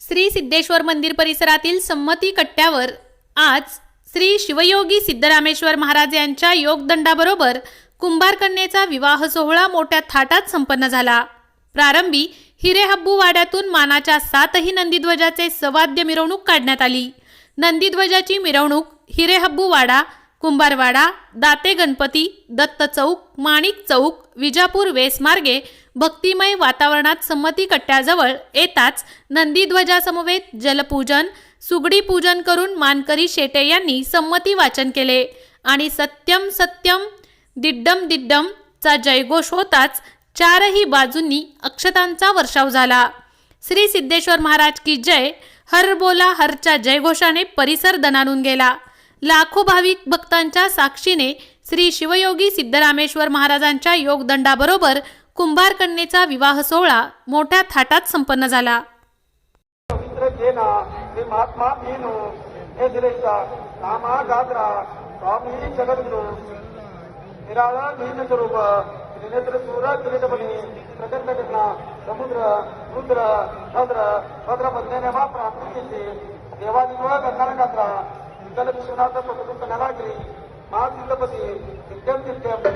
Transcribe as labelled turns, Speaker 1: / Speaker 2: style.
Speaker 1: श्री सिद्धेश्वर मंदिर परिसरातील संमती कट्ट्यावर आज श्री शिवयोगी सिद्धरामेश्वर महाराज यांच्या योगदंडाबरोबर कुंभारकन्येचा विवाह सोहळा मोठ्या थाटात संपन्न झाला. प्रारंभी हिरेहब्बू वाड्यातून मानाच्या सातही नंदीध्वजाचे सवाद्य मिरवणूक काढण्यात आली. नंदीध्वजाची मिरवणूक हिरेहब्बू वाडा कुंभारवाडा दाते गणपती दत्त चौक माणिक चौक विजापूर वेसमार्गे भक्तिमय वातावरणात संमती कट्ट्याजवळ येताच नंदीध्वजासमवेत जलपूजन सुगडी पूजन करून मानकरी शेटे यांनी संमती वाचन केले. आणि सत्यम सत्यम दिड्डम दिड्डम चा जयघोष होताच चारही बाजूंनी अक्षतांचा वर्षाव झाला. श्री सिद्धेश्वर महाराज की जय हर बोला हरच्या जयघोषाने परिसर दणानून गेला. लाखो भाविक भक्तांच्या साक्षीने श्री शिवयोगी सिद्धरामेश्वर महाराजांच्या योगदंडाबरोबर कुंभारकन्येचा विवाह सोहळा मोठ्या थाटात संपन्न झाला.
Speaker 2: पवित्र रुद्र भद्र महात्मा भीनो हे दिलेचा नामा गात्रा स्वामी जगद्गुरु निराळा नीन स्वरूप त्रिनेत्र सूर त्रिनेत्रपणी प्रकट घटना समुद्र